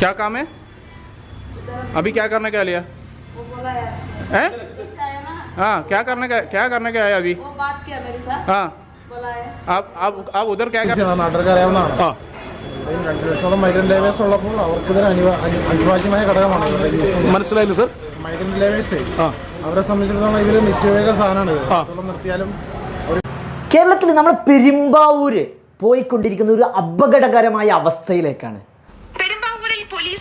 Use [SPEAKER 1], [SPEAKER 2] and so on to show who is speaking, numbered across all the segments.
[SPEAKER 1] क्या काम है अभी क्या करने का लिया
[SPEAKER 2] वो बोला है
[SPEAKER 1] हैं
[SPEAKER 2] गुस्सा है ना
[SPEAKER 1] हाँ क्या करने का क्या करने का है अभी
[SPEAKER 2] वो बात किया मेरे साथ
[SPEAKER 1] हाँ
[SPEAKER 2] बोला है
[SPEAKER 1] आप आप आप उधर क्या कर
[SPEAKER 3] നാട്ടുകാർക്ക് അറിയാവുന്നതാണ്
[SPEAKER 1] हाँ
[SPEAKER 3] ഈ രണ്ട് ലക്ഷത്തോളം മൈഗ്രന്റ് ലേവേഴ്സ് ഉള്ളപ്പോൾ അവർക്കിതൊരു അനിവാ അനി- അനിവാര്യമായ ഘടകമാണ് ഇവരുടെ യൂസ്
[SPEAKER 1] മനസ്സിലായില്ല സർ
[SPEAKER 3] മൈഗ്രന്റ് ലേവേഴ്സ്
[SPEAKER 1] ആ
[SPEAKER 3] അവരെ സംബന്ധിച്ചിടത്തോളം ഇതിൽ നിത്യോപയോഗ സാധനമാണ് ഇത് എത്രത്തോളം നിർത്തിയാലും
[SPEAKER 4] കേരളത്തിൽ നമ്മൾ പെരുമ്പാവൂര് പോയിക്കൊണ്ടിരിക്കുന്ന ഒരു അപകടകരമായ അവസ്ഥയിലേക്കാണ്
[SPEAKER 5] പെരുമ്പാവൂരിൽ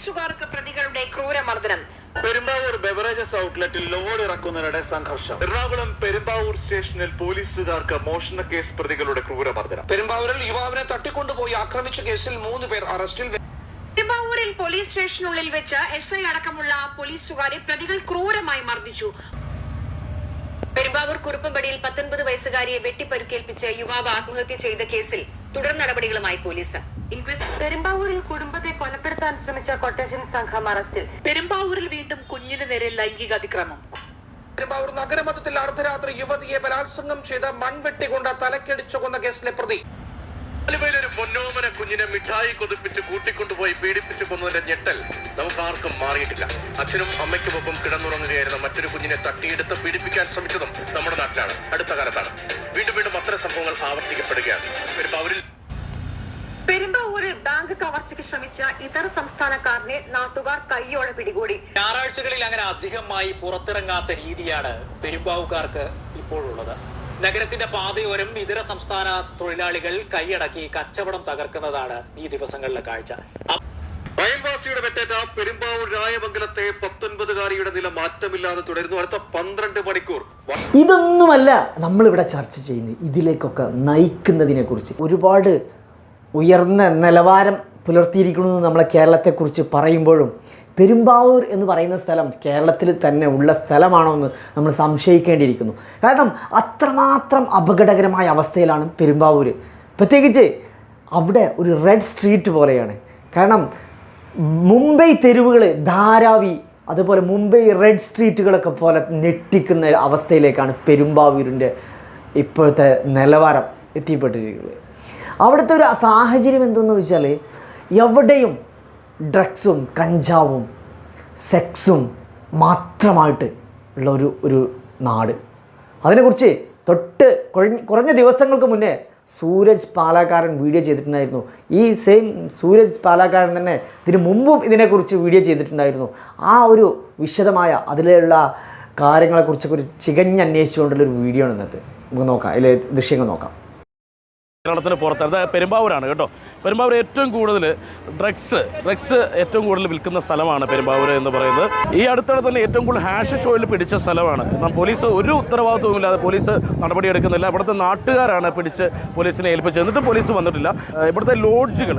[SPEAKER 5] പോലീസുകാർക്ക് പ്രതികളുടെ ക്രൂരമർദ്ദനം.
[SPEAKER 6] പെരുമ്പാവൂർ ബെവറേജസ് ഔട്ട്ലെറ്റിൽ ലോഡ് ഇറക്കുന്നതിനിടെ സംഘർഷം. എറണാകുളം പെരുമ്പാവൂർ സ്റ്റേഷനിൽ പോലീസുകാർക്ക് മോഷണ കേസ് പ്രതികളുടെ ക്രൂരമർദ്ദനം.
[SPEAKER 7] പെരുമ്പാവൂരിൽ യുവാവിനെ തട്ടിക്കൊണ്ടുപോയി ആക്രമിച്ച കേസിൽ മൂന്ന് പേർ അറസ്റ്റിൽ
[SPEAKER 5] പെരുമ്പാവൂരിൽ പോലീസ് സ്റ്റേഷനുള്ളിൽ വെച്ച് എസ് ഐ അടക്കമുള്ള പോലീസുകാരെ പ്രതികൾ ക്രൂരമായി മർദ്ദിച്ചു. പെരുമ്പാവൂർ കുറുപ്പമ്പടിയിൽ പത്തൊൻപത് വയസ്സുകാരിയെ വെട്ടിപ്പരുക്കേൽപ്പിച്ച് യുവാവ് ആത്മഹത്യ ചെയ്ത കേസിൽ തുടർ നടപടികളുമായി പോലീസ്. ഇൻക്വസ്റ്റ് പെരുമ്പാവൂരിൽ കുടുംബത്തെ കൊലപ്പെടുത്താൻ ശ്രമിച്ച കൊട്ടേഷൻ സംഘം അറസ്റ്റിൽ. പെരുമ്പാവൂരിൽ വീണ്ടും കുഞ്ഞിന് നേരെ ലൈംഗിക അതിക്രമം.
[SPEAKER 7] പെരുമ്പാവൂർ നഗരമധ്യത്തിൽ അർദ്ധരാത്രി യുവതിയെ ബലാത്സംഗം ചെയ്ത് മൺവെട്ടികൊണ്ട് തലക്കടിച്ചു കൊന്ന കേസിലെ പ്രതി.
[SPEAKER 6] ഒരു പൊന്നോമന കുഞ്ഞിനെ മിഠായി കൊതിപ്പിച്ച് കൂട്ടിക്കൊണ്ടുപോയി പീഡിപ്പിച്ചു കൊന്നതിന്റെ ഞെട്ടൽ നമുക്ക് ആർക്കും മാറിയിട്ടില്ല. അച്ഛനും അമ്മയ്ക്കുമൊപ്പം കിടന്നുറങ്ങുകയായിരുന്ന മറ്റൊരു കുഞ്ഞിനെ തട്ടിയെടുത്ത് പീഡിപ്പിക്കാൻ ശ്രമിച്ചതും നമ്മുടെ നാട്ടിലാണ്. അടുത്ത കാലത്താണ്. വീണ്ടും വീണ്ടും അത്തരം സംഭവങ്ങൾ ആവർത്തിക്കപ്പെടുകയാണ്. പെരുമ്പാവൂരിൽ
[SPEAKER 5] പെരുമ്പാവൂരിൽ ബാങ്ക് കവർച്ചയ്ക്ക് ശ്രമിച്ച ഇതര സംസ്ഥാനക്കാരനെ നാട്ടുകാർ കൈയോടെ പിടികൂടി.
[SPEAKER 8] ഞായറാഴ്ചകളിൽ അങ്ങനെ അധികമായി പുറത്തിറങ്ങാത്ത രീതിയാണ് പെരുമ്പാവുകാർക്ക് ഇപ്പോഴുള്ളത്. നഗരത്തിന്റെ പാതയോരം ഇതര സംസ്ഥാന തൊഴിലാളികൾ കൈയടക്കി കച്ചവടം തകർക്കുന്നതാണ് ഈ ദിവസങ്ങളിലെ കാഴ്ച.
[SPEAKER 6] അയൽവാസിയുടെ വെട്ടേറ്റ പെരുമ്പാവൂർ രായമംഗലത്തെ പത്തൊൻപതുകാരിയുടെ നില മാറ്റമില്ലാതെ തുടരുന്നു. അടുത്ത പന്ത്രണ്ട് മണിക്കൂർ.
[SPEAKER 4] ഇതൊന്നുമല്ല നമ്മളിവിടെ ചർച്ച ചെയ്യുന്നത്. ഇതിലേക്കൊക്കെ നയിക്കുന്നതിനെ കുറിച്ച് ഒരുപാട് ഉയർന്ന നിലവാരം പുലർത്തിയിരിക്കണമെന്ന് നമ്മളെ കേരളത്തെക്കുറിച്ച് പറയുമ്പോഴും പെരുമ്പാവൂർ എന്ന് പറയുന്ന സ്ഥലം കേരളത്തിൽ തന്നെ ഉള്ള സ്ഥലമാണോ എന്ന് നമ്മൾ സംശയിക്കേണ്ടിയിരിക്കുന്നു. കാരണം അത്രമാത്രം അപകടകരമായ അവസ്ഥയിലാണ് പെരുമ്പാവൂർ. പ്രത്യേകിച്ച് അവിടെ ഒരു റെഡ് സ്ട്രീറ്റ് പോലെയാണ്. കാരണം മുംബൈ തെരുവുകൾ ധാരാവി അതുപോലെ മുംബൈ റെഡ് സ്ട്രീറ്റുകളൊക്കെ പോലെ ഞെട്ടിക്കുന്ന അവസ്ഥയിലേക്കാണ് പെരുമ്പാവൂരിന്റെ ഇപ്പോഴത്തെ നിലവാരം എത്തിപ്പെട്ടിരിക്കുന്നത്. അവിടുത്തെ ഒരു സാഹചര്യം എന്തെന്ന് വെച്ചാൽ എവിടെയും ഡ്രഗ്സും കഞ്ചാവും സെക്സും മാത്രമായിട്ട് ഉള്ള ഒരു ഒരു നാട്. അതിനെക്കുറിച്ച് തൊട്ട് കുറഞ്ഞ ദിവസങ്ങൾക്ക് മുന്നേ സൂരജ് പാലാക്കാരൻ വീഡിയോ ചെയ്തിട്ടുണ്ടായിരുന്നു. ഈ സെയിം സൂരജ് പാലാക്കാരൻ തന്നെ ഇതിന് മുമ്പും ഇതിനെക്കുറിച്ച് വീഡിയോ ചെയ്തിട്ടുണ്ടായിരുന്നു. ആ ഒരു വിശദമായ അതിലുള്ള കാര്യങ്ങളെക്കുറിച്ചൊക്കെ ഒരു ചികഞ്ഞന്വേഷിച്ചുകൊണ്ടുള്ളൊരു വീഡിയോ ആണ് ഇന്നത്തെ. നമുക്ക് നോക്കാം. അതിലെ ദൃശ്യങ്ങൾ നോക്കാം.
[SPEAKER 9] കേരളത്തിന് പുറത്ത് അത് പെരുമ്പാവൂരാണ് കേട്ടോ. പെരുമ്പാവൂർ ഏറ്റവും കൂടുതൽ ഡ്രഗ്സ് ഡ്രഗ്സ് ഏറ്റവും കൂടുതൽ വിൽക്കുന്ന സ്ഥലമാണ് പെരുമ്പാവൂർ എന്ന് പറയുന്നത്. ഈ അടുത്തിടെ തന്നെ ഏറ്റവും കൂടുതൽ ഹാഷ് ഷോയിൽ പിടിച്ച സ്ഥലമാണ്. എന്നാൽ പോലീസ് ഒരു ഉത്തരവാദിത്വമില്ലാതെ പോലീസ് നടപടിയെടുക്കുന്നില്ല ഇവിടുത്തെ നാട്ടുകാരാണ് പിടിച്ച് പോലീസിനെ ഏൽപ്പിച്ചത്. എന്നിട്ട് പോലീസ് വന്നിട്ടില്ല. ഇവിടുത്തെ ലോഡ്ജുകൾ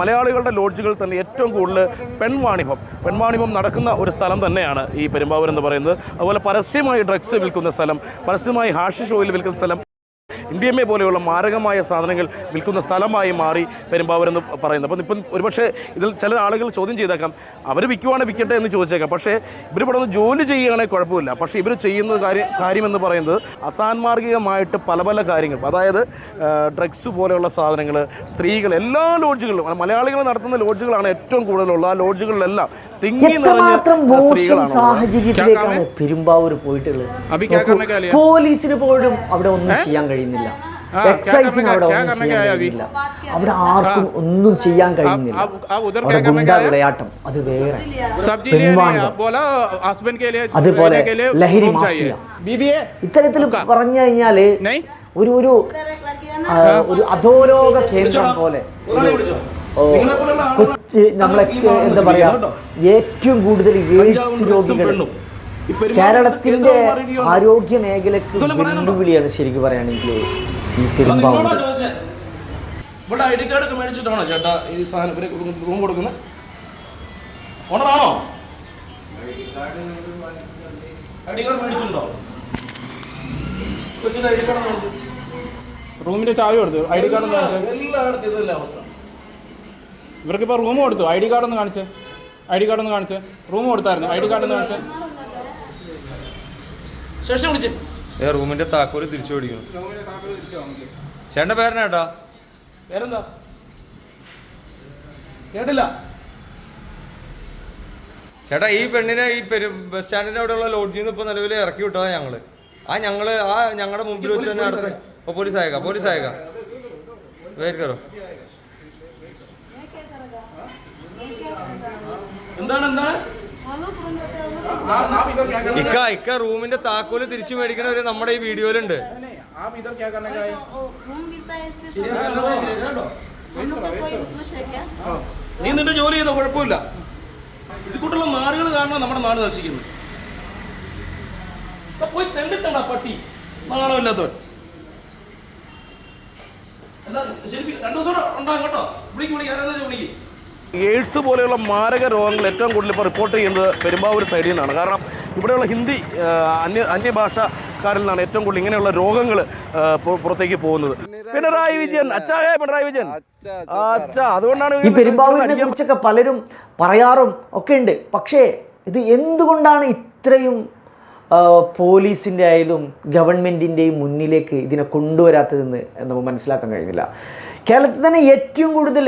[SPEAKER 9] മലയാളികളുടെ ലോഡ്ജുകൾ തന്നെ ഏറ്റവും കൂടുതൽ പെൺവാണിഭം പെൺവാണിഭം നടക്കുന്ന ഒരു സ്ഥലം തന്നെയാണ് ഈ പെരുമ്പാവൂർ എന്ന് പറയുന്നത്. അതുപോലെ പരസ്യമായി ഡ്രഗ്സ് വിൽക്കുന്ന സ്ഥലം പരസ്യമായി ഹാഷ് ഷോയിൽ വിൽക്കുന്ന സ്ഥലം. ഡി എം എ പോലെയുള്ള മാരകമായ സാധനങ്ങൾ വിൽക്കുന്ന സ്ഥലമായി മാറി പെരുമ്പാവൂർ എന്ന് പറയുന്നത് അപ്പം ഇപ്പം ഒരുപക്ഷെ ഇതിൽ ചില ആളുകൾ ചോദ്യം ചെയ്തേക്കാം അവർ വിൽക്കുവാണെങ്കിൽ വിൽക്കട്ടെ എന്ന് ചോദിച്ചേക്കാം. പക്ഷേ ഇവർ ഇവിടെ നിന്ന് ജോലി ചെയ്യുകയാണെങ്കിൽ കുഴപ്പമില്ല. പക്ഷേ ഇവർ ചെയ്യുന്ന കാര്യം കാര്യമെന്ന് പറയുന്നത് അസാൻമാർഗികമായിട്ട് പല പല കാര്യങ്ങൾ. അതായത് ഡ്രഗ്സ് പോലെയുള്ള സാധനങ്ങൾ സ്ത്രീകൾ എല്ലാ ലോഡ്ജുകളിലും മലയാളികൾ നടത്തുന്ന ലോഡ്ജുകളാണ് ഏറ്റവും കൂടുതലുള്ള. ആ ലോഡ്ജുകളിലെല്ലാം തിങ്ങി
[SPEAKER 4] മോശം സാഹചര്യത്തിലേക്കാണ് പെരുമ്പാവൂർ പോയിട്ടുള്ളത്? പോലീസിന് പോലും അവിടെ ഒന്നും ചെയ്യാൻ കഴിയുന്നില്ല.
[SPEAKER 1] എക്സൈസിങ്
[SPEAKER 4] അവിടെ ഒന്നും ചെയ്യാൻ കഴിയുന്നില്ല. അവിടെ ആർക്കും ഒന്നും ചെയ്യാൻ കഴിയുന്നില്ല. അവിടെ ഗുണ്ട വിളയാട്ടം. അത് വേറെ. അതുപോലെ ലഹരി മാഫിയ. ഇത്തരത്തിൽ പറഞ്ഞു
[SPEAKER 1] കഴിഞ്ഞാൽ
[SPEAKER 4] ഒരു ഒരു ഒരു അധോലോക കേന്ദ്രം പോലെ. കൊച്ചി നമ്മളൊക്കെ എന്താ പറയാ ഏറ്റവും കൂടുതൽ എയ്ഡ്സ് രോഗികൾ കേരളത്തിന്റെ ആരോഗ്യ മേഖലക്ക് വെല്ലുവിളിയാണ് ശരിക്കും പറയുകയാണെങ്കിൽ ഈ പെരുമ്പാവൂർ
[SPEAKER 9] ഇവിടെ ഐ ഡി കാർഡ് ഒക്കെ മേടിച്ചിട്ടാണോ ചേട്ടാ ഈ സാധനം ഇവർ റൂം കൊടുക്കുന്നത്? ഓണറാണോ? ഐ ഡി കാർഡ് മേടിച്ചിട്ടുണ്ടോ? കൊച്ചിന്റെ ഐ ഡി കാർഡ് മേടിച്ചു.
[SPEAKER 1] റൂമിന്റെ ചാവി കൊടുത്തു. ഐ ഡി കാർഡ്
[SPEAKER 9] എല്ലായിടത്തും ഇതല്ലേ അവസ്ഥ.
[SPEAKER 1] ഇവർക്ക് ഇപ്പൊ റൂം കൊടുത്തു. ഐ ഡി കാർഡ് ഒന്ന് കാണിച്ചേ. ഐ ഡി കാർഡ് ഒന്ന് കാണിച്ചേ. റൂം കൊടുത്തായിരുന്നു. ഐ ഡി കാർഡ് ഒന്ന് കാണിച്ചേ.
[SPEAKER 9] ശേഷം വിളിച്ചേ.
[SPEAKER 10] റൂമിന്റെ താക്കോൽ തിരിച്ചു പിടിക്കണം ചേട്ടന്റെ പേരനേട്ടാ
[SPEAKER 9] പേരെന്താ? കേട്ടില്ല.
[SPEAKER 10] ചേട്ടാ ഈ പെണ്ണിനെ ഈ പെരു ബസ് സ്റ്റാൻഡിന്റെ അവിടെയുള്ള ലോഡ്ജിൽ നിന്ന് ഇപ്പൊ നിലവിൽ ഇറക്കി വിട്ടതാ ഞങ്ങൾ. ആ ഞങ്ങൾ ആ ഞങ്ങളുടെ മുമ്പിൽ വെച്ച് തന്നെ അടുത്ത് ഓ പോലീസ് അയക്കാം പോലീസ് ആയക വെയിറ്റ് കറോ
[SPEAKER 9] എന്താണ് എന്താണ്?
[SPEAKER 10] ഇക്ക ഇക്ക റൂമിന്റെ താക്കോൽ തിരിച്ചു മേടിക്കണവര് നമ്മുടെ ഈ വീഡിയോയിലുണ്ട്.
[SPEAKER 9] നീ നിന്റെ ജോലി ചെയ്ത കുഴപ്പമില്ല. ഇതുകൂട്ടുള്ള നാടുകൾ കാരണം നമ്മുടെ നാട് നശിക്കുന്നു. പോയി തെണ്ടിത്തണ്ട പട്ടി. നാണമില്ലാത്തവൻ എന്താ ശരി രണ്ടു ദിവസം ഉണ്ടാകും കേട്ടോ. വിളിക്കും വിളിക്ക്. ആരാന്നു വിളിക്ക്. എയ്ഡ്സ് പോലെയുള്ള മാരക രോഗങ്ങൾ ഏറ്റവും കൂടുതൽ ഇപ്പോൾ റിപ്പോർട്ട് ചെയ്യുന്നത് പെരുമ്പാവൂർ സൈഡിൽ നിന്നാണ്. കാരണം ഇവിടെയുള്ള ഹിന്ദി അന്യ അന്യഭാഷക്കാരിൽ നിന്നാണ് ഏറ്റവും കൂടുതൽ ഇങ്ങനെയുള്ള രോഗങ്ങൾ പുറത്തേക്ക് പോകുന്നത്. പിണറായി വിജയൻ അച്ഛായ പിണറായി വിജയൻ. അച്ഛാ അതുകൊണ്ടാണ്
[SPEAKER 4] ഈ പെരുമ്പാവൂരിനെ കുറിച്ചൊക്കെ പലരും പറയാറും ഒക്കെ ഉണ്ട്. പക്ഷേ ഇത് എന്തുകൊണ്ടാണ് ഇത്രയും പോലീസിന്റെ ആയാലും ഗവൺമെന്റിന്റെയും മുന്നിലേക്ക് ഇതിനെ കൊണ്ടുവരാത്തതെന്ന് നമുക്ക് മനസ്സിലാക്കാൻ കഴിയുന്നില്ല കേരളത്തിൽ തന്നെ ഏറ്റവും കൂടുതൽ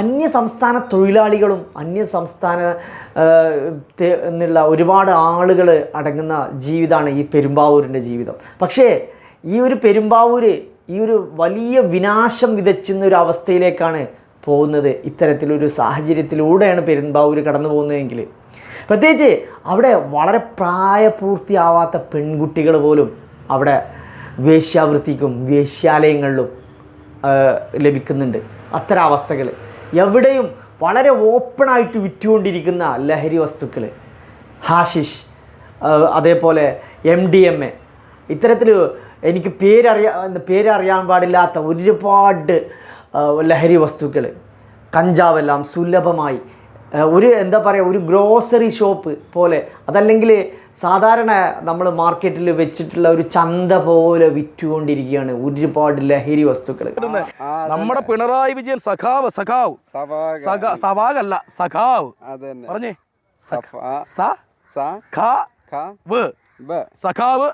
[SPEAKER 4] അന്യ സംസ്ഥാന തൊഴിലാളികളും അന്യ സംസ്ഥാന എന്നുള്ള ഒരുപാട് ആളുകൾ അടങ്ങുന്ന ജീവിതമാണ് ഈ പെരുമ്പാവൂരിന്റെ ജീവിതം. പക്ഷേ ഈ ഒരു പെരുമ്പാവൂർ ഈ ഒരു വലിയ വിനാശം വിതച്ചുന്ന ഒരു അവസ്ഥയിലേക്കാണ് പോകുന്നത് ഇത്തരത്തിലൊരു സാഹചര്യത്തിലൂടെയാണ് പെരുമ്പാവൂർ കടന്നു പോകുന്നതെങ്കിൽ. പ്രത്യേകിച്ച് അവിടെ വളരെ പ്രായപൂർത്തിയാവാത്ത പെൺകുട്ടികൾ പോലും അവിടെ വേശ്യാവൃത്തിക്കും വേശ്യാലയങ്ങളിലും ലഭിക്കുന്നുണ്ട്. അത്തരം അവസ്ഥകൾ എവിടെയും വളരെ ഓപ്പണായിട്ട് വിറ്റുകൊണ്ടിരിക്കുന്ന ലഹരി വസ്തുക്കൾ ഹാഷിഷ് അതേപോലെ എം ഡി എം എ ഇത്തരത്തിൽ എനിക്ക് പേരറിയാ പേരറിയാൻ പാടില്ലാത്ത ഒരുപാട് ലഹരി വസ്തുക്കൾ കഞ്ചാവെല്ലാം സുലഭമായി ഒരു എന്താ പറയുക ഒരു ഗ്രോസറി ഷോപ്പ് പോലെ. അതല്ലെങ്കിൽ സാധാരണ നമ്മൾ മാർക്കറ്റിൽ വെച്ചിട്ടുള്ള ഒരു ചന്ത പോലെ വിറ്റുകൊണ്ടിരിക്കുകയാണ് ഒരുപാട് ലഹരി വസ്തുക്കൾ
[SPEAKER 9] നമ്മുടെ പിണറായി വിജയൻ സഖാവ് സഖാവ്. സഖ- സവാഗല്ല സഖാവ്. പറഞ്ഞേ. സഖ- സ ഖ വ്. സഖാവ്.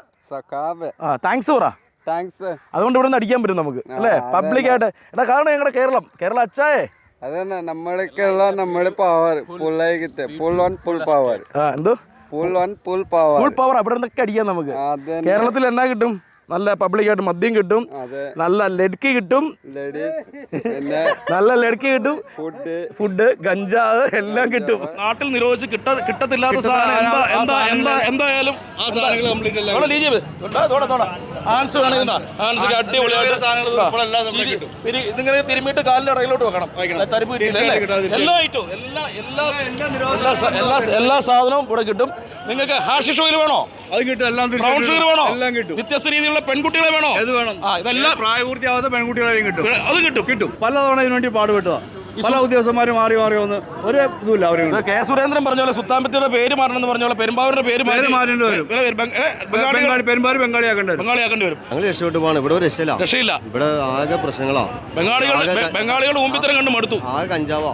[SPEAKER 9] ആ താങ്ക്സ് പറ.
[SPEAKER 11] താങ്ക്സ്
[SPEAKER 9] അതുകൊണ്ട് ഇവിടെ നിന്ന് അടിക്കാൻ പറ്റും നമുക്ക് അല്ലേ? പബ്ലിക്കായിട്ട് എടാ കാരണം ഞങ്ങളുടെ കേരളം. കേരള അച്ചായേ.
[SPEAKER 11] അതന്നെ നമ്മളൊക്കെയുള്ള നമ്മുടെ പവർ പുള്ളായി കിട്ടുക. ഫുൾ ഓൺ ഫുൾ പവർ
[SPEAKER 9] എന്തോ?
[SPEAKER 11] Full on full power
[SPEAKER 9] full power അവിടെ നിന്നൊക്കെ അടിക്കാം നമുക്ക്. കേരളത്തിൽ എന്നാ കിട്ടും? നല്ല പബ്ലിക്കായിട്ട് മദ്യം കിട്ടും. നല്ല ലഡ്ക്കി കിട്ടും. നല്ല ലഡ്ക്കി കിട്ടും.
[SPEAKER 11] ഫുഡ്
[SPEAKER 9] ഗഞ്ചാവ് എല്ലാം കിട്ടും. നാട്ടിൽ നിരോധിച്ച് കിട്ട കിട്ടത്തില്ലാത്ത എന്തായാലും വേണമെങ്കിൽ അടിപൊളിയായിട്ട് ഇതിങ്ങനെ തിരുമ്മിയിട്ട് കാലിന്റെ ഇടയിലോട്ട് വെക്കണം. തരിപ്പ് കിട്ടിയില്ല? എല്ലാ ഐറ്റവും എല്ലാ സാധനവും ഇവിടെ കിട്ടും. നിങ്ങൾക്ക് ഹാഷ് ഷുഗർ വേണോ?
[SPEAKER 3] അത് കിട്ടും എല്ലാം
[SPEAKER 9] ഷുഗർ വേണോ?
[SPEAKER 3] എല്ലാം കിട്ടും.
[SPEAKER 9] വ്യത്യസ്ത രീതിയിലുള്ള പെൺകുട്ടികളെ വേണോ?
[SPEAKER 3] അത് വേണം?
[SPEAKER 9] ആ ഇതെല്ലാം
[SPEAKER 3] പ്രായപൂർത്തിയാവാത്ത പെൺകുട്ടികളെയും കിട്ടും.
[SPEAKER 9] അത് കിട്ടും.
[SPEAKER 3] കിട്ടും. പലതവണ ഇതിനുവേണ്ടി പാടുപെട്ടതാ. പല ഉദ്യോഗസ്ഥന്മാർ മാറി മാറി വന്ന് ഒരു ഇതുമില്ല
[SPEAKER 9] അവർ കെ സുരേന്ദ്രൻ പറഞ്ഞ പോലെ സുത്താമ്പത്തിയുടെ പേര് മാറണം എന്ന് പറഞ്ഞ പോലെ പെരുമ്പാവൂരിന്റെ പേര്
[SPEAKER 3] മാറി മാറേണ്ടി വരും. പെരുമ്പാറി ബംഗാളിയാക്കേണ്ടി വരും.
[SPEAKER 9] ബംഗാളിയാക്കേണ്ടി വരും.
[SPEAKER 12] ഞങ്ങൾ രക്ഷപ്പെട്ടു പോകണം ഇവിടെ ഒരു രക്ഷയില്ല.
[SPEAKER 9] രക്ഷയില്ല.
[SPEAKER 12] ഇവിടെ ആകെ പ്രശ്നങ്ങളാണ്
[SPEAKER 9] ബംഗാളികൾ ബംഗാളികൾ ഊമ്പിത്തരം കണ്ടു മടുത്തു.
[SPEAKER 12] ആകെ കഞ്ചാവാ.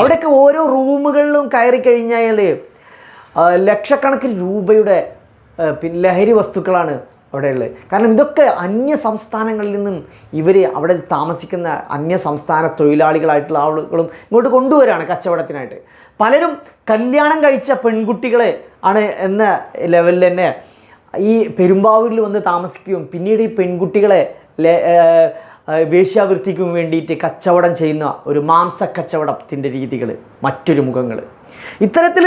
[SPEAKER 4] അവിടെയൊക്കെ ഓരോ റൂമുകളിലും കയറി കഴിഞ്ഞാൽ ലക്ഷക്കണക്കിന് രൂപയുടെ പിന്നെ ലഹരി വസ്തുക്കളാണ് അവിടെയുള്ളത്. കാരണം ഇതൊക്കെ അന്യ സംസ്ഥാനങ്ങളിൽ നിന്നും ഇവർ അവിടെ താമസിക്കുന്ന അന്യ സംസ്ഥാന തൊഴിലാളികളായിട്ടുള്ള ആളുകളും ഇങ്ങോട്ട് കൊണ്ടുവരാണ് കച്ചവടത്തിനായിട്ട്. പലരും കല്യാണം കഴിച്ച പെൺകുട്ടികളെ ആണ് എന്ന ലെവലിൽ തന്നെ ഈ പെരുമ്പാവൂരിൽ വന്ന് താമസിക്കുകയും പിന്നീട് ഈ പെൺകുട്ടികളെ വേശ്യാവൃത്തിക്കും വേണ്ടിയിട്ട് കച്ചവടം ചെയ്യുന്ന ഒരു മാംസ കച്ചവടത്തിന്റെ രീതികൾ മറ്റൊരു മുഖങ്ങൾ ഇത്തരത്തിൽ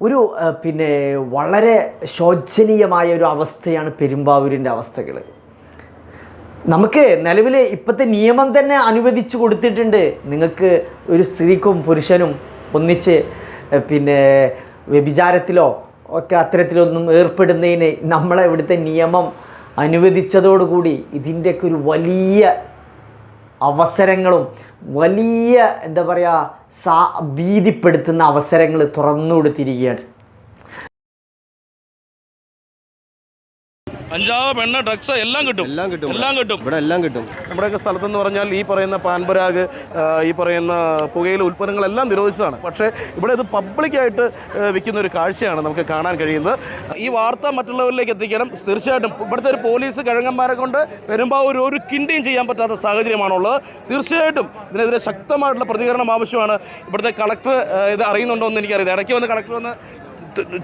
[SPEAKER 4] ഒരു പിന്നെ വളരെ ശോചനീയമായ ഒരു അവസ്ഥയാണ് പെരുമ്പാവൂരിന്റെ അവസ്ഥകൾ. നമുക്ക് നിലവിൽ ഇപ്പോഴത്തെ നിയമം തന്നെ അനുവദിച്ചു കൊടുത്തിട്ടുണ്ട്. നിങ്ങൾക്ക് ഒരു സ്ത്രീക്കും പുരുഷനും ഒന്നിച്ച് പിന്നെ വ്യഭിചാരത്തിലോ ഒക്കെ അത്തരത്തിലൊന്നും ഏർപ്പെടുന്നതിന് നമ്മളെ ഇവിടുത്തെ നിയമം അനുവദിച്ചതോടുകൂടി ഇതിന്റെയൊക്കെ ഒരു വലിയ അവസരങ്ങളും വലിയ എന്താ പറയുക സാ ഭീതിപ്പെടുത്തുന്ന അവസരങ്ങൾ തുറന്നു കൊടുത്തിരിക്കുകയാണ്
[SPEAKER 9] കഞ്ചാവ് പെണ്ണ് ഡ്രഗ്സ് എല്ലാം കിട്ടും.
[SPEAKER 12] എല്ലാം കിട്ടും ഇവിടെ.
[SPEAKER 9] എല്ലാം കിട്ടും.
[SPEAKER 12] ഇവിടെ എല്ലാം കിട്ടും.
[SPEAKER 9] നമ്മുടെയൊക്കെ സ്ഥലത്തെന്ന് പറഞ്ഞാൽ ഈ പറയുന്ന പാൻപരാഗ് ഈ പറയുന്ന പുകയിലെ ഉൽപ്പന്നങ്ങളെല്ലാം നിരോധിച്ചതാണ്. പക്ഷേ ഇവിടെ ഇത് പബ്ലിക്കായിട്ട് വിൽക്കുന്ന ഒരു കാഴ്ചയാണ് നമുക്ക് കാണാൻ കഴിയുന്നത്. ഈ വാർത്ത മറ്റുള്ളവരിലേക്ക് എത്തിക്കണം തീർച്ചയായിട്ടും ഇവിടുത്തെ ഒരു പോലീസ് കിഴങ്ങന്മാരെ കൊണ്ട് പെരുമ്പാവൂർ ഒരു കിണ്ടിയും ചെയ്യാൻ പറ്റാത്ത സാഹചര്യമാണുള്ളത്. തീർച്ചയായിട്ടും ഇതിനെതിരെ ശക്തമായിട്ടുള്ള പ്രതികരണം ആവശ്യമാണ് ഇവിടുത്തെ കളക്ടർ ഇത് അറിയുന്നുണ്ടോ എന്ന് എനിക്കറിയാം ഇടയ്ക്ക് വന്ന് കളക്ടർ വന്ന്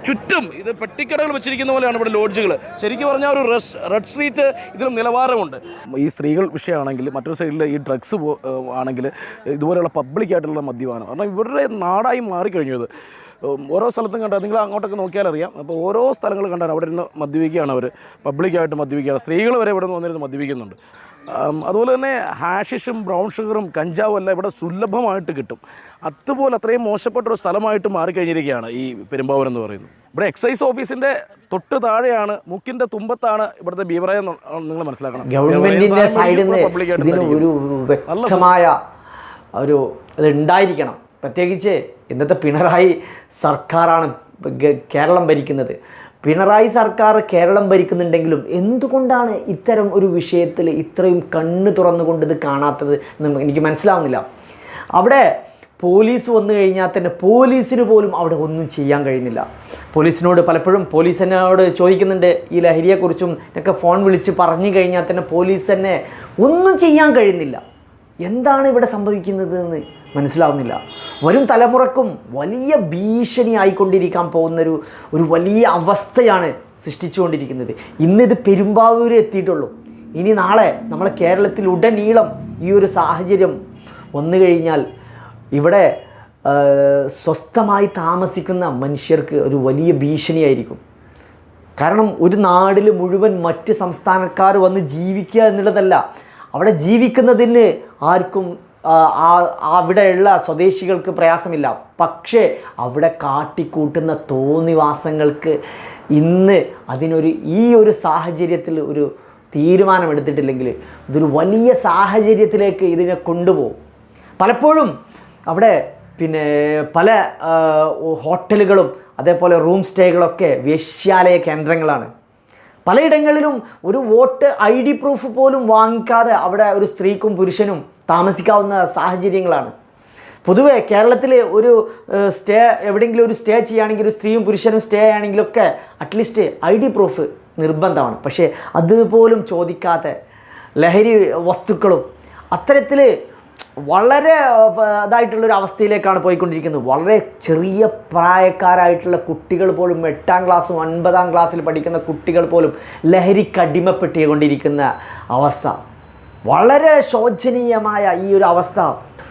[SPEAKER 9] ചുറ്റും ഇത് പെട്ടിക്കടകൾ വെച്ചിരിക്കുന്ന പോലെയാണ് ഇവിടെ ലോഡ്ജുകൾ ശരിക്കും പറഞ്ഞാൽ ഒരു റഷ് റെഡ് സ്ട്രീറ്റ് ഇതിലും നിലവാരമുണ്ട്. ഈ സ്ത്രീകൾ വിഷയമാണെങ്കിൽ മറ്റൊരു സൈഡിൽ ഈ ഡ്രഗ്സ് ആണെങ്കിൽ ഇതുപോലെയുള്ള പബ്ലിക്കായിട്ടുള്ള മദ്യപാനം. കാരണം ഇവരുടെ നാടായി മാറിക്കഴിഞ്ഞത്. ഓരോ സ്ഥലത്തും കണ്ടാൽ നിങ്ങൾ അങ്ങോട്ടൊക്കെ നോക്കിയാൽ അറിയാം. അപ്പോൾ ഓരോ സ്ഥലങ്ങൾ കണ്ടാൽ അവിടെ ഇരുന്ന് മദ്യപിക്കുകയാണ് അവർ പബ്ലിക്കായിട്ട് മദ്യപിക്കുകയാണ്. സ്ത്രീകൾ വരെ ഇവിടെ നിന്ന് വന്നിരുന്ന് മദ്യപിക്കുന്നുണ്ട്. അതുപോലെ തന്നെ ഹാഷിഷും ബ്രൗൺ ഷുഗറും കഞ്ചാവും എല്ലാം ഇവിടെ സുലഭമായിട്ട് കിട്ടും. അതുപോലെ അത്രയും മോശപ്പെട്ട ഒരു സ്ഥലമായിട്ട് മാറിക്കഴിഞ്ഞിരിക്കുകയാണ് ഈ പെരുമ്പാവൂർ എന്ന് പറയുന്നത്. ഇവിടെ എക്സൈസ് ഓഫീസിന്റെ തൊട്ട് താഴെയാണ് മുക്കിന്റെ തുമ്പത്താണ് ഇവിടുത്തെ ബീവറേജ് നിങ്ങൾ മനസ്സിലാക്കണം.
[SPEAKER 4] ഗവൺമെന്റിന്റെ സൈഡിൽ നിന്ന് ഒരു വ്യക്തമായ ഒരു ഇത് ഉണ്ടായിരിക്കണം പ്രത്യേകിച്ച് ഇന്നത്തെ പിണറായി സർക്കാരാണ് കേരളം ഭരിക്കുന്നത്. പിണറായി സർക്കാർ കേരളം ഭരിക്കുന്നുണ്ടെങ്കിലും എന്തുകൊണ്ടാണ് ഇത്തരം ഒരു വിഷയത്തിൽ ഇത്രയും കണ്ണ് തുറന്നുകൊണ്ട് ഇത് കാണാത്തത് എന്ന് എനിക്ക് മനസ്സിലാവുന്നില്ല. അവിടെ പോലീസ് വന്നു കഴിഞ്ഞാൽ തന്നെ പോലീസിന് പോലും അവിടെ ഒന്നും ചെയ്യാൻ കഴിയുന്നില്ല. പോലീസിനോട് പലപ്പോഴും പോലീസ് എന്നോട് ചോദിക്കുന്നുണ്ട് ഈ ലഹരിയെക്കുറിച്ചും ഒക്കെ ഫോൺ വിളിച്ച് പറഞ്ഞു കഴിഞ്ഞാൽ തന്നെ പോലീസ് തന്നെ ഒന്നും ചെയ്യാൻ കഴിയുന്നില്ല. എന്താണ് ഇവിടെ സംഭവിക്കുന്നത് എന്ന്? മനസ്സിലാവുന്നില്ല. വരും തലമുറക്കും വലിയ ഭീഷണി ആയിക്കൊണ്ടിരിക്കാൻ പോകുന്നൊരു ഒരു വലിയ അവസ്ഥയാണ് സൃഷ്ടിച്ചുകൊണ്ടിരിക്കുന്നത്. ഇന്നിത് പെരുമ്പാവൂർ എത്തിയിട്ടുള്ളൂ. ഇനി നാളെ നമ്മളെ കേരളത്തിൽ ഉടനീളം ഈ ഒരു സാഹചര്യം വന്നു കഴിഞ്ഞാൽ ഇവിടെ സ്വസ്ഥമായി താമസിക്കുന്ന മനുഷ്യർക്ക് ഒരു വലിയ ഭീഷണിയായിരിക്കും. കാരണം ഒരു നാടിൽ മുഴുവൻ മറ്റ് സംസ്ഥാനക്കാർ വന്ന് ജീവിക്കുക എന്നുള്ളതല്ല. അവിടെ ജീവിക്കുന്നതിന് ആർക്കും അവിടെയുള്ള സ്വദേശികൾക്ക് പ്രയാസമില്ല. പക്ഷേ അവിടെ കാട്ടിക്കൂട്ടുന്ന തോന്നിവാസങ്ങൾക്ക് ഇന്ന് അതിനൊരു ഈ ഒരു സാഹചര്യത്തിൽ ഒരു തീരുമാനമെടുത്തിട്ടില്ലെങ്കിൽ ഇതൊരു വലിയ സാഹചര്യത്തിലേക്ക് ഇതിനെ കൊണ്ടുപോകും. പലപ്പോഴും അവിടെ പിന്നെ പല ഹോട്ടലുകളും അതേപോലെ റൂം സ്റ്റേകളൊക്കെ വേശ്യാലയ കേന്ദ്രങ്ങളാണ്. പലയിടങ്ങളിലും ഒരു വോട്ട് ഐ ഡി പ്രൂഫ് പോലും വാങ്ങിക്കാതെ അവിടെ ഒരു സ്ത്രീക്കും പുരുഷനും താമസിക്കാവുന്ന സാഹചര്യങ്ങളാണ്. പൊതുവെ കേരളത്തിൽ ഒരു സ്റ്റേ എവിടെയെങ്കിലും ഒരു സ്റ്റേ ചെയ്യുകയാണെങ്കിൽ ഒരു സ്ത്രീയും പുരുഷനും stay ആണെങ്കിലൊക്കെ at least I D proof നിർബന്ധമാണ്. പക്ഷേ അതുപോലും ചോദിക്കാതെ ലഹരി വസ്തുക്കളും അത്തരത്തിൽ വളരെ ഇതായിട്ടുള്ളൊരു അവസ്ഥയിലേക്കാണ് പോയിക്കൊണ്ടിരിക്കുന്നത്. വളരെ ചെറിയ പ്രായക്കാരായിട്ടുള്ള കുട്ടികൾ പോലും എട്ടാം ക്ലാസ്സും ഒൻപതാം ക്ലാസ്സിൽ പഠിക്കുന്ന കുട്ടികൾ പോലും ലഹരിക്കടിമപ്പെട്ടുകൊണ്ടിരിക്കുന്ന അവസ്ഥ. വളരെ ശോചനീയമായ ഈ ഒരു അവസ്ഥ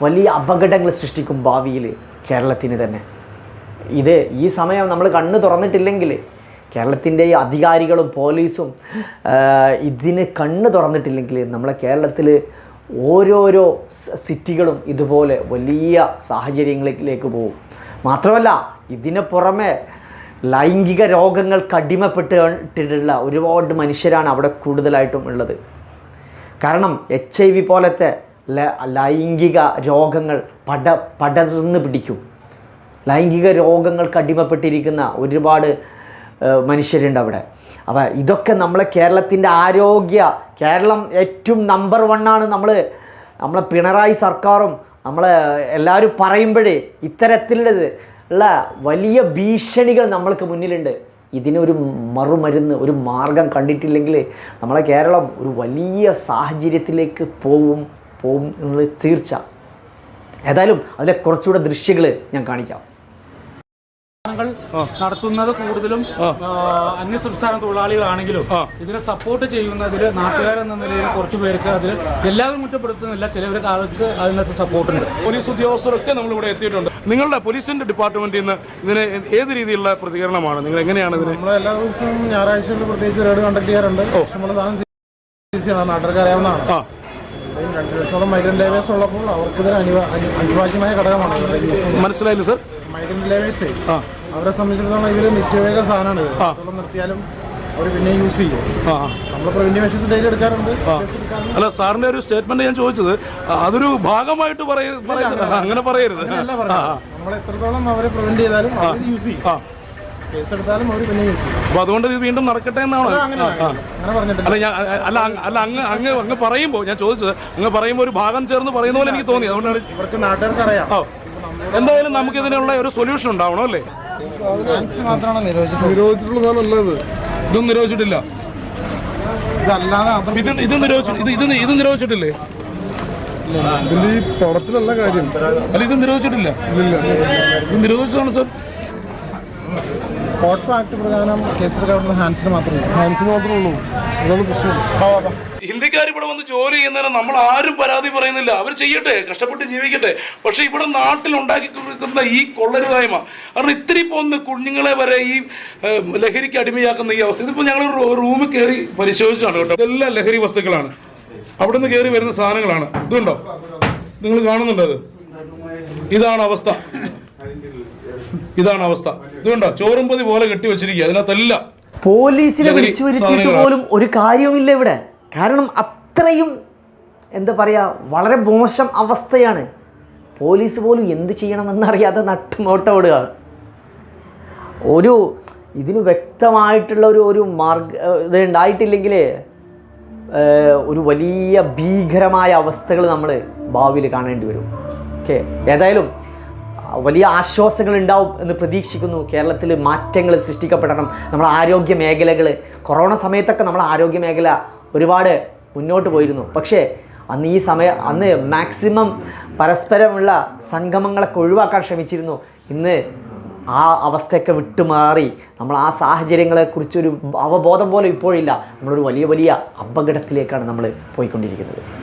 [SPEAKER 4] വലിയ അപകടങ്ങൾ സൃഷ്ടിക്കും ഭാവിയിൽ കേരളത്തിന് തന്നെ. ഇത് ഈ സമയം നമ്മൾ കണ്ണ് തുറന്നിട്ടില്ലെങ്കിൽ കേരളത്തിന്റെ ഈ അധികാരികളും പോലീസും ഇതിന് കണ്ണ് തുറന്നിട്ടില്ലെങ്കിൽ നമ്മളെ കേരളത്തിൽ ഓരോരോ സിറ്റികളും ഇതുപോലെ വലിയ സാഹചര്യങ്ങളിലേക്ക് പോകും. മാത്രമല്ല ഇതിന് പുറമെ ലൈംഗിക രോഗങ്ങൾ കടിമപ്പെട്ടിട്ടുള്ള ഒരുപാട് മനുഷ്യരാണ് അവിടെ കൂടുതലായിട്ടും ഉള്ളത്. കാരണം എച്ച് ഐ വി പോലത്തെ ലൈംഗിക രോഗങ്ങൾ പട പടർന്ന് പിടിക്കും. ലൈംഗിക രോഗങ്ങൾക്ക് അടിമപ്പെട്ടിരിക്കുന്ന ഒരുപാട് മനുഷ്യരുണ്ട് അവിടെ. അപ്പോൾ ഇതൊക്കെ നമ്മളെ കേരളത്തിന്റെ ആരോഗ്യ കേരളം ഏറ്റവും നമ്പർ വണ്ണാണ് നമ്മൾ നമ്മളെ പിണറായി സർക്കാരും നമ്മളെ എല്ലാവരും പറയുമ്പോഴേ ഇത്തരത്തിലുള്ളത് ഉള്ള വലിയ ഭീഷണികൾ നമ്മൾക്ക് മുന്നിലുണ്ട്. ഇതിനൊരു മറുമരുന്ന് ഒരു മാർഗം കണ്ടിട്ടില്ലെങ്കിൽ നമ്മളെ കേരളം ഒരു വലിയ സാഹചര്യത്തിലേക്ക് പോവും പോവും എന്നുള്ളത് തീർച്ച. ഏതായാലും അതിലെ കുറച്ചുകൂടെ ദൃശ്യങ്ങൾ ഞാൻ കാണിക്കാം.
[SPEAKER 13] നടത്തുന്നത് കൂടുതലും അന്യ സംസ്ഥാന തൊഴിലാളികളാണെങ്കിലും ഇതിനെ സപ്പോർട്ട് ചെയ്യുന്നതിൽ നാട്ടുകാരെന്ന നിലയിൽ കുറച്ച് പേർക്ക് അതിൽ എല്ലാവരും കുറ്റപ്പെടുത്തുന്നില്ല. ചിലവർക്ക് ആൾക്ക് അതിനകത്ത് സപ്പോർട്ടുണ്ട്
[SPEAKER 9] പോലീസ് ഉദ്യോഗസ്ഥരൊക്കെ നമ്മളിവിടെ എത്തിയിട്ടുണ്ട്. നിങ്ങളുടെ പോലീസിന്റെ ഡിപ്പാർട്ട്മെന്റിൽ നിന്ന് ഇതിന് ഏത് രീതിയിലുള്ള പ്രതികരണമാണ്? നിങ്ങൾ എങ്ങനെയാണ് ഇതിന്
[SPEAKER 3] നമ്മൾ എല്ലാ ദിവസവും ഞായറാഴ്ചകളിൽ പ്രത്യേകിച്ച് റേഡ് കണ്ടക്ട് ചെയ്യാറുണ്ട് നമ്മൾ ആണ് നാട്ടുകാർക്ക് അറിയാവുന്നതാണ്. രണ്ട് ലക്ഷത്തോളം മൈഗ്രന്റ് ലേവേഴ്സ് ഉള്ളപ്പോൾ അവർക്കിതൊരു അനിവാ അനിവാര്യമായ ഘടകമാണ്.
[SPEAKER 9] മനസ്സിലായില്ല സർ
[SPEAKER 3] മൈഗ്രന്റ് ലേവേഴ്സേ അവരെ സംബന്ധിച്ചിടത്തോളം ഇതിൽ നിത്യവേഗ സാധനമാണ് നിർത്തിയാലും അവർ പിന്നെ യൂസ് ചെയ്യും. നമ്മൾ പ്രിവെന്റീവ് മെഷേഴ്സ് ഡെയിലി എടുക്കാറുണ്ട്.
[SPEAKER 9] അല്ല സാറിന്റെ ഒരു സ്റ്റേറ്റ്മെന്റ് ഞാൻ ചോദിച്ചത് അതൊരു ഭാഗമായിട്ട് പറയ- പറയുന്നത് അങ്ങനെ പറയരുത്.
[SPEAKER 3] അപ്പൊ നമ്മൾ എത്രത്തോളം അവരെ പ്രിവെന്റ് ചെയ്താലും യൂസ് ചെയ്യും. കേസെടുത്താലും അവർ പിന്നെ യൂസ് ചെയ്യും.
[SPEAKER 9] അപ്പോൾ അതുകൊണ്ട് ഇത് വീണ്ടും നടക്കട്ടെ എന്നാണ്? അല്ല ഞാൻ അല്ല അങ്ങ് അല്ല അങ്ങ് അങ്ങ് അങ്ങ് പറയുമ്പോൾ ഞാൻ ചോദിച്ചത് അങ്ങ് പറയുമ്പോൾ ഒരു ഭാഗം ചേർന്ന് പറയുന്ന പോലെ എനിക്ക് തോന്നി. അതുകൊണ്ടാണ്
[SPEAKER 3] ഇവർക്ക് നാട്ടുകാർക്ക് അറിയാം
[SPEAKER 9] എന്തായാലും നമുക്ക് ഇതിനുള്ള ഒരു സൊല്യൂഷൻ ഉണ്ടാവണം അല്ലേ? നല്ലത്. ഇതൊന്നും നിരോധിച്ചിട്ടില്ല. ഇത് ഇത് ഇത് ഇത് ഇത് നിരോധിച്ചിട്ടില്ലേ?
[SPEAKER 3] ഇതിൽ ഈ പടത്തിലല്ല കാര്യം.
[SPEAKER 9] അല്ല ഇത് നിരോധിച്ചിട്ടില്ല. ഇത് നിരോധിച്ചതാണ് സാർ.
[SPEAKER 3] പോട്ടോ ആക്ട് പ്രകാരം കേസെടുക്കാവുന്നത് ഹാൻസിന് മാത്രമേ ഹാൻസിന് മാത്രമേ ഉള്ളൂ. അതാണ് പ്രശ്നം.
[SPEAKER 9] ഹിന്ദിക്കാർ ഇവിടെ വന്ന് ജോലി ചെയ്യുന്നതിന് നമ്മൾ ആരും പരാതി പറയുന്നില്ല. അവർ ചെയ്യട്ടെ കഷ്ടപ്പെട്ട് ജീവിക്കട്ടെ. പക്ഷെ ഇവിടെ നാട്ടിൽ ഉണ്ടാക്കി കൊടുക്കുന്ന ഈ കൊള്ളരുതായ്മ കാരണം ഇത്തിരി പോകുന്ന കുഞ്ഞുങ്ങളെ വരെ ഈ ലഹരിക്ക് അടിമയാക്കുന്ന ഈ അവസ്ഥ. ഇതിപ്പോ ഞങ്ങൾ റൂമിൽ കയറി പരിശോധിച്ചാണ് കേട്ടോ. ഇതെല്ലാം ലഹരി വസ്തുക്കളാണ്. അവിടെ നിന്ന് കയറി വരുന്ന സാധനങ്ങളാണ്. ഇതുണ്ടോ? നിങ്ങൾ കാണുന്നുണ്ടോ അത് ഇതാണ് അവസ്ഥ. ഇതാണ് അവസ്ഥ. ഇതുണ്ടോ ചോറുംപതി പോലെ കെട്ടി വെച്ചിരിക്കുക. അതിനകത്തെല്ലാം
[SPEAKER 4] പോലീസിനെ വിളിച്ചു വരുത്തിയിട്ട് പോലും ഒരു കാര്യവുമില്ല ഇവിടെ. കാരണം അത്രയും എന്താ പറയുക വളരെ മോശം അവസ്ഥയാണ്. പോലീസ് പോലും എന്ത് ചെയ്യണമെന്നറിയാതെ നട്ടുമോട്ടോടുകയാണ് ഒരു ഇതിന് വ്യക്തമായിട്ടുള്ള ഒരു ഒരു മാർഗ ഇത് ഉണ്ടായിട്ടില്ലെങ്കിൽ ഒരു വലിയ ഭീകരമായ അവസ്ഥകൾ നമ്മൾ ഭാവിയിൽ കാണേണ്ടി വരും. ഓക്കെ? ഏതായാലും വലിയ ആശ്വാസങ്ങൾ ഉണ്ടാവും എന്ന് പ്രതീക്ഷിക്കുന്നു. കേരളത്തിൽ മാറ്റങ്ങൾ സൃഷ്ടിക്കപ്പെടണം. നമ്മുടെ ആരോഗ്യ മേഖലകൾ കൊറോണ സമയത്തൊക്കെ നമ്മുടെ ആരോഗ്യ മേഖല ഒരുപാട് മുന്നോട്ട് പോയിരുന്നു. പക്ഷേ അന്ന് ഈ സമയം അന്ന് മാക്സിമം പരസ്പരമുള്ള സംഗമങ്ങളൊക്കെ ഒഴിവാക്കാൻ ശ്രമിച്ചിരുന്നു. ഇന്ന് ആ അവസ്ഥയൊക്കെ വിട്ടുമാറി. നമ്മൾ ആ സാഹചര്യങ്ങളെക്കുറിച്ചൊരു അവബോധം പോലും ഇപ്പോഴില്ല. നമ്മളൊരു വലിയ വലിയ അപകടത്തിലേക്കാണ് നമ്മൾ പോയിക്കൊണ്ടിരിക്കുന്നത്.